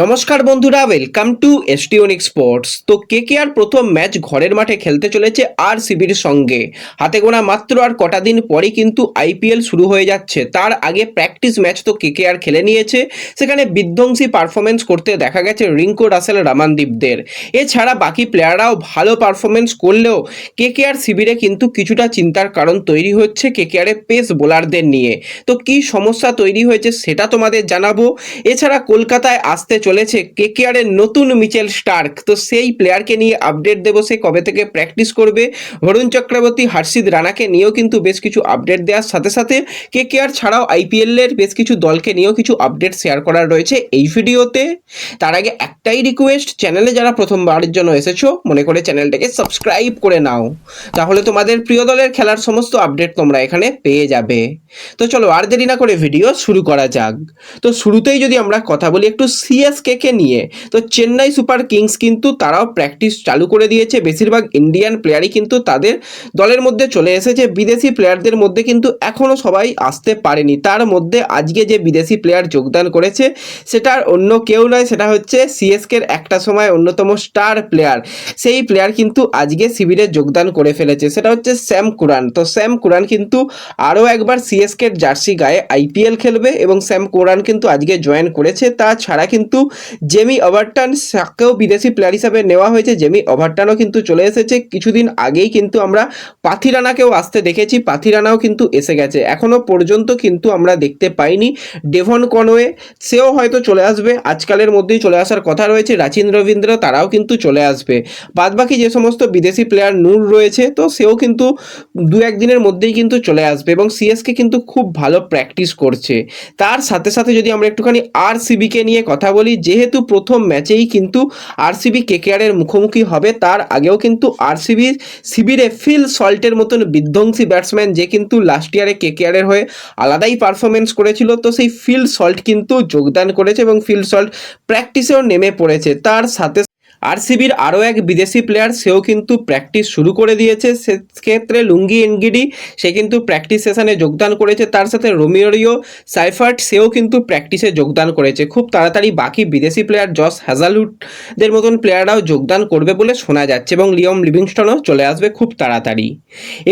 নমস্কার বন্ধুরা welcome to এসটিওনিক স্পোর্টস তো কেকেআর প্রথম ম্যাচ ঘরের মাঠে খেলতে চলেছে আর সিবির সঙ্গে। হাতে গোনা মাত্র আর কটা দিন পরে কিন্তু আইপিএল শুরু হয়ে যাচ্ছে। তার আগে প্র্যাকটিস ম্যাচ তো কেকেআর খেলে নিয়েছে। সেখানে বিধ্বংসী পারফরমেন্স করতে দেখা গেছে রিঙ্কো রাসেল রামানদীপদের। এছাড়া বাকি প্লেয়াররাও ভালো পারফরমেন্স করলেও কেকেআর শিবিরে কিন্তু কিছুটা চিন্তার কারণ তৈরি হচ্ছে কে কে কেকেআরের পেস বোলারদের নিয়ে। তো কি সমস্যা তৈরি হয়েছে সেটা তোমাদের জানাব। এছাড়া কলকাতায় আসতে চলেছে কেকেআরের নতুন মিচেল স্টার্ক। তো সেই প্লেয়ারকে নিয়ে আপডেট দেবো সে কবে থেকে প্র্যাকটিস করবে? বরুণ চক্রবর্তী হর্ষিদ রানাকে নিয়েও কিন্তু বেশ কিছু আপডেট দেওয়ার সাথে সাথে কে কেকেআর ছাড়াও আইপিএলের বেশ কিছু দলকে নিয়েও কিছু আপডেট শেয়ার করার রয়েছে এই ভিডিওতে। তার আগে একটাই রিকোয়েস্ট, চ্যানেলে যারা প্রথমবারের জন্য এসেছ, মনে করে চ্যানেলটাকে সাবস্ক্রাইব করে নাও। তাহলে তোমাদের প্রিয় দলের খেলার সমস্ত আপডেট তোমরা এখানে পেয়ে যাবে। তো চলো আর দেরি না করে ভিডিও শুরু করা যাক। তো শুরুতেই যদি আমরা কথা বলি একটু কে নিয়ে। তো চেন্নাই সুপার কিংস কিন্তু তারাও প্র্যাকটিস চালু করে দিয়েছে। বেশিরভাগ ইন্ডিয়ান প্লেয়ারই কিন্তু তাদের দলের মধ্যে চলে এসেছে। বিদেশি প্লেয়ারদের মধ্যে কিন্তু এখনও সবাই আসতে পারেনি। তার মধ্যে আজকে যে বিদেশি প্লেয়ার যোগদান করেছে সেটার অন্য কেউ নয়। সেটা হচ্ছে সিএসকের একটা সময় অন্যতম স্টার প্লেয়ার সেই প্লেয়ার কিন্তু আজকে শিবিরে যোগদান করে ফেলেছে। সেটা হচ্ছে স্যাম কুরান তো স্যাম কুরান কিন্তু আরও একবার সিএসকের জার্সি গায়ে আইপিএল খেলবে এবং স্যাম কুরান কিন্তু আজকে জয়েন করেছে। তাছাড়া কিন্তু জেমি ওভারটান তাকেও বিদেশি প্লেয়ার হিসাবে নেওয়া হয়েছে। জেমি ওভারটানও কিন্তু চলে এসেছে। কিছুদিন আগেই কিন্তু আমরা পাথিরানাকেও আসতে দেখেছি। পাথিরানাও কিন্তু এসে গেছে। এখনও পর্যন্ত কিন্তু আমরা দেখতে পাইনি। ডেভন কনওয়ে সেও হয়তো চলে আসবে। আজকালের মধ্যেই চলে আসার কথা রয়েছে। রাচিন রবীন্দ্র, তারাও কিন্তু চলে আসবে। বাদবাকি যে সমস্ত বিদেশি প্লেয়ার নূর রয়েছে, তো সেও কিন্তু দু একদিনের মধ্যেই কিন্তু চলে আসবে এবং সিএসকে কিন্তু খুব ভালো প্র্যাকটিস করছে। তার সাথে সাথে যদি আমরা একটুখানি আর সিবিকে নিয়ে কথা বলি যেহেতু প্রথম ম্যাচেই কিন্তু আরসিবি কেকেআরের মুখোমুখি হবে, তার আগেও কিন্তু আরসিবির শিবিরে ফিল সল্টের মতন বিধ্বংসী ব্যাটসম্যান যে কিন্তু লাস্ট ইয়ারে কেকেআরের হয়ে আলাদাই পারফরমেন্স করেছিল, তো সেই ফিল সল্ট কিন্তু যোগদান করেছে এবং ফিল সল্ট প্র্যাকটিসেও নেমে পড়েছে। তার সাথে আরসিবির আরও এক বিদেশি প্লেয়ার সেও কিন্তু প্র্যাকটিস শুরু করে দিয়েছে। সেক্ষেত্রে লুঙ্গি এনগিডি সে কিন্তু প্র্যাকটিস সেশনে যোগদান করেছে। তার সাথে রোমিওরিও সাইফার্ট সেও কিন্তু প্র্যাকটিসে যোগদান করেছে। খুব তাড়াতাড়ি বাকি বিদেশি প্লেয়ার জস হ্যাজালুডদের মতন প্লেয়াররাও যোগদান করবে বলে শোনা যাচ্ছে এবং লিওম লিভিংস্টনও চলে আসবে খুব তাড়াতাড়ি।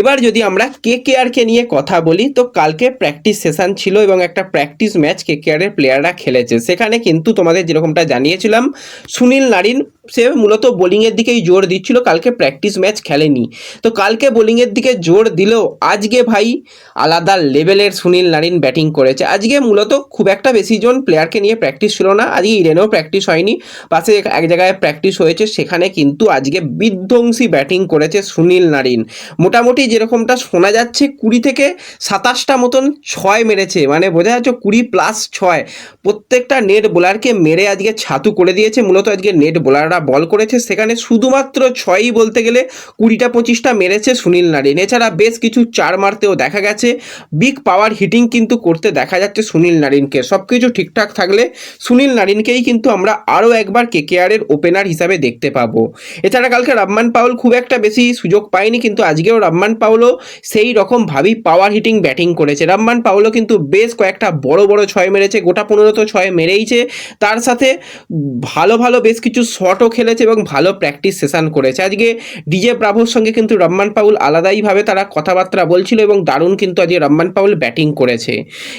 এবার যদি আমরা কে কেআরকে নিয়ে কথা বলি, তো কালকে প্র্যাকটিস সেশন ছিল এবং একটা প্র্যাকটিস ম্যাচ কে কেআরের প্লেয়াররা খেলেছে। সেখানে কিন্তু তোমাদের যেরকমটা জানিয়েছিলাম, সুনীল নারিন সে মূলত বোলিংয়ের দিকেই জোর দিচ্ছিল, কালকে প্র্যাকটিস ম্যাচ খেলেনি। তো কালকে বোলিংয়ের দিকে জোর দিলেও আজকে ভাই আলাদা লেভেলের সুনীল নারিন ব্যাটিং করেছে। আজকে মূলত খুব একটা বেশি জন প্লেয়ারকে নিয়ে প্র্যাকটিস ছিল না, আজকে ইডেনেও প্র্যাকটিস হয়নি, পাশে এক জায়গায় প্র্যাকটিস হয়েছে, সেখানে কিন্তু আজকে বিধ্বংসী ব্যাটিং করেছে সুনীল নারিন। মোটামুটি যেরকমটা শোনা যাচ্ছে, কুড়ি থেকে সাতাশটা মতন ছয় মেরেছে মানে বোঝা যাচ্ছে কুড়ি প্লাস ছয়। প্রত্যেকটা নেট বোলারকে মেরে আজকে ছাতু করে দিয়েছে, মূলত আজকে নেট বোলাররা বল করেছে, সেখানে শুধুমাত্র ছয়ই বলতে গেলে কুড়িটা পঁচিশটা মেরেছে সুনীল নারিন এছাড়া বেশ কিছু চার মারতেও দেখা গেছে। বিগ পাওয়ার হিটিং কিন্তু করতে দেখা যাচ্ছে সুনীল নারিনকে। সব কিছু ঠিকঠাক থাকলে সুনীল নারিনকেই কিন্তু আমরা আরও একবার কেকেআরের ওপেনার হিসাবে দেখতে পাবো। এছাড়া কালকে রাম্মান পাউল খুব একটা বেশি সুযোগ পায়নি, কিন্তু আজকেও রাম্মান পাউলও সেই রকম ভাবেই পাওয়ার হিটিং ব্যাটিং করেছে। রাম্মান পাউলও কিন্তু বেশ কয়েকটা বড় বড় ছয় মেরেছে, গোটা পনেরো তো ছয় মেরেইছে। তার সাথে ভালো ভালো বেশ কিছু শটও খেলেছে এবং ভালো প্র্যাকটিস সেশন করেছে। আজকে ডিজে ব্রাভোর সঙ্গে কিন্তু রম্মান পাউল আলাদাইভাবে তারা কথাবার্তা বলছিল এবং দারুণ কিন্তু আজকে রম্মান পাউল ব্যাটিং করেছে।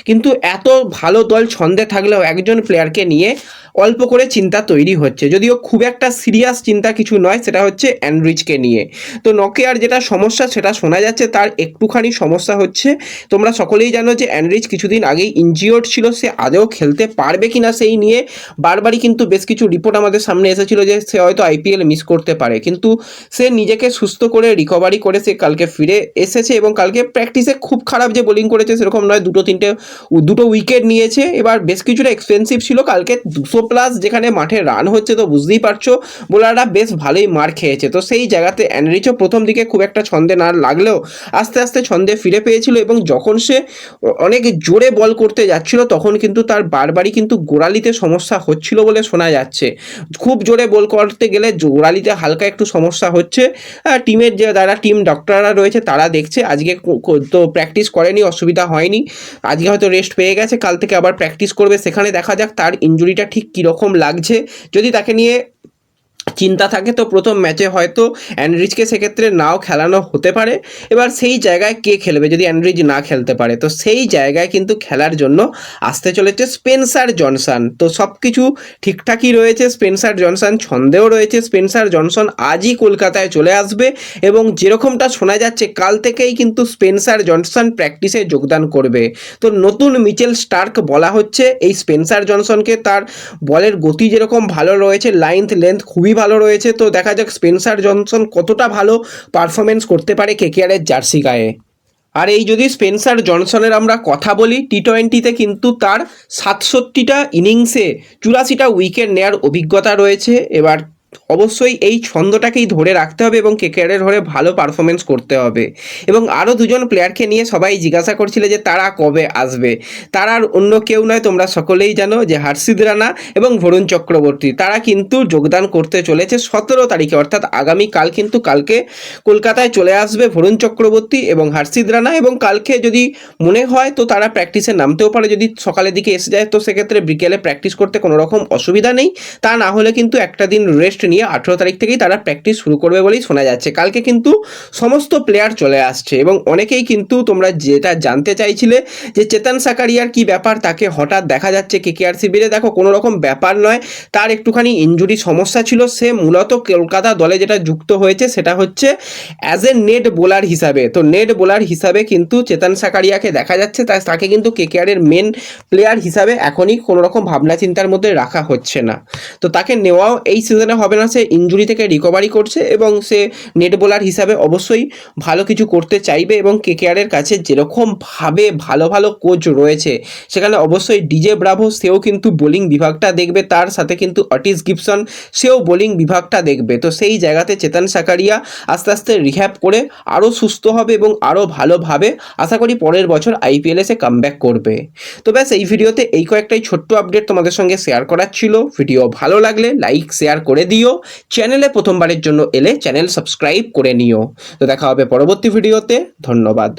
কিন্তু এত ভালো দল ছন্দে থাকলেও একজন প্লেয়ারকে নিয়ে অল্প করে চিন্তা তৈরি হচ্ছে। যদিও খুব একটা সিরিয়াস চিন্তা কিছু নয়, সেটা হচ্ছে অ্যান্ড্রিচকে নিয়ে। তো নকিয়ার যেটা সমস্যা, সেটা শোনা যাচ্ছে, তার একটুখানি সমস্যা হচ্ছে। তোমরা সকলেই জানো যে অ্যান্ড্রিচ কিছুদিন আগেই ইনজিওর্ড ছিল, সে আদেও খেলতে পারবে কিনা সেই নিয়ে বারবারই কিন্তু বেশ কিছু রিপোর্ট আমাদের সামনে এসেছিল যে সে হয়তো আইপিএল মিস করতে পারে। কিন্তু সে নিজেকে সুস্থ করে রিকভারি করে সে কালকে ফিরে এসেছে এবং কালকে প্র্যাকটিসে খুব খারাপ যে বোলিং করেছে সেরকম নয়, দুটো তিনটে, দুটো উইকেট নিয়েছে। এবার বেশ কিছুটা এক্সপেন্সিভ ছিল। কালকে দুশো প্লাস যেখানে মাঠে রান হচ্ছে তো বুঝতেই পারছ বোলাররা বেশ ভালোই মার খেয়েছে। তো সেই জায়গাতে অ্যানরিচও প্রথম দিকে খুব একটা ছন্দে না লাগলেও আস্তে আস্তে ছন্দে ফিরে পেয়েছিল এবং যখন সে অনেক জোরে বল করতে যাচ্ছিল, তখন কিন্তু তার বারবারই কিন্তু গোড়ালিতে সমস্যা হচ্ছিল বলে শোনা যাচ্ছে। খুব জোরে বল করতে গেলে জোরালিতে হালকা একটু সমস্যা হচ্ছে। টিমের যে যারা টিম ডক্টররা রয়েছে, তারা দেখছে আজকে তো প্র্যাকটিস করেনি, অসুবিধা হয়নি। আজকে হয়তো রেস্ট পেয়ে গেছে, কাল থেকে আবার প্র্যাকটিস করবে। সেখানে দেখা যাক তার ইঞ্জুরিটা ঠিক কীরকম লাগছে। যদি তাকে নিয়ে চিন্তা থাকে তো প্রথম ম্যাচে হয়তো অ্যান্ড্রিজকে সেক্ষেত্রে নাও খেলানো হতে পারে। এবার সেই জায়গায় কে খেলবে যদি অ্যান্ড্রিজ না খেলতে পারে? তো সেই জায়গায় কিন্তু খেলার জন্য আসতে চলেছে স্পেন্সার জনসন। তো সব কিছু ঠিকঠাকই রয়েছে স্পেন্সার জনসন, ছন্দেও রয়েছে স্পেন্সার জনসন, আজই কলকাতায় চলে আসবে এবং যেরকমটা শোনা যাচ্ছে কাল থেকেই কিন্তু স্পেন্সার জনসন প্র্যাকটিসে যোগদান করবে। তো নতুন মিচেল স্টার্ক বলা হচ্ছে, এই স্পেন্সার জনসনকে তার বলের গতি যেরকম ভালো রয়েছে, লাইন্থ লেন্থ খুবই ভালো রয়েছে। তো দেখা যাক স্পেন্সার জনসন কতটা ভালো পারফরমেন্স করতে পারে কেকেআরের জার্সি গায়ে। আর এই যদি স্পেন্সার জনসনের আমরা কথা বলি টি টোয়েন্টিতে কিন্তু তার সাতষট্টিটা ইনিংসে চুরাশিটা উইকেট নেয়ার অভিজ্ঞতা রয়েছে। এবার অবশ্যই এই ছন্দটাকেই ধরে রাখতে হবে এবং কেকেআরের হয়ে ভালো পারফরমেন্স করতে হবে। এবং আরও দুজন প্লেয়ারকে নিয়ে সবাই জিজ্ঞাসা করছিলে যে তারা কবে আসবে। তারা আর অন্য কেউ নয়, তোমরা সকলেই জানো যে হার্ষিদ রানা এবং ভরুণ চক্রবর্তী। তারা কিন্তু যোগদান করতে চলেছে সতেরো তারিখে, অর্থাৎ আগামীকাল কিন্তু কালকে কলকাতায় চলে আসবে ভরুণ চক্রবর্তী এবং হার্ষিদ রানা। এবং কালকে যদি মনে হয় তো তারা প্র্যাকটিসে নামতেও পারে। যদি সকালের দিকে এসে যায় তো সেক্ষেত্রে বিকেলে প্র্যাকটিস করতে কোনো রকম অসুবিধা নেই। তা না হলে কিন্তু একটা দিন রেস্ট নিয়ে আঠেরো তারিখ থেকেই তারা প্র্যাকটিস শুরু করবে বলেই শোনা যাচ্ছে। কালকে কিন্তু সমস্ত প্লেয়ার চলে আসছে এবং অনেকেই কিন্তু তোমরা যেটা জানতে চাইছিলে যে চেতন সাকারিয়ার কি ব্যাপার, তাকে হঠাৎ দেখা যাচ্ছে কেকেআর শিবিরে দেখো, কোনো রকম ব্যাপার নয়। তার একটুখানি ইঞ্জুরি সমস্যা ছিল। সে মূলত কলকাতা দলে যেটা যুক্ত হয়েছে সেটা হচ্ছে অ্যাজ এ নেট বোলার হিসাবে। তো নেট বোলার হিসাবে কিন্তু চেতন সাকারিয়াকে দেখা যাচ্ছে। তাকে কিন্তু কে কেকেআরের মেন প্লেয়ার হিসাবে এখনই কোনো রকম ভাবনা চিন্তার মধ্যে রাখা হচ্ছে না। তো তাকে নেওয়াও এই সিজনে হবে না সে ইঞ্জুরি থেকে রিকভারি করছে এবং সে নেট বোলার হিসাবে অবশ্যই ভালো কিছু করতে চাইবে এবং কেকেআরের কাছে যেরকমভাবে ভালো ভালো কোচ রয়েছে, সেখানে অবশ্যই ডিজে ব্রাভো সেও কিন্তু বোলিং বিভাগটা দেখবে, তার সাথে কিন্তু অটিস গিবসন সেও বোলিং বিভাগটা দেখবে। তো সেই জায়গাতে চেতন সাকারিয়া আস্তে আস্তে রিহ্যাব করে আরও সুস্থ হবে এবং আরও ভালোভাবে আশা করি পরের বছর আইপিএলে সে কামব্যাক করবে। তো ব্যাস, এই ভিডিওতে এই কয়েকটাই ছোট্ট আপডেট তোমাদের সঙ্গে শেয়ার করার ছিল। ভিডিও ভালো লাগলে লাইক শেয়ার করে দিও। চ্যানেলে প্রথমবারের জন্য এলে চ্যানেল সাবস্ক্রাইব করে নিও। তো দেখা হবে পরবর্তী ভিডিওতে ধন্যবাদ।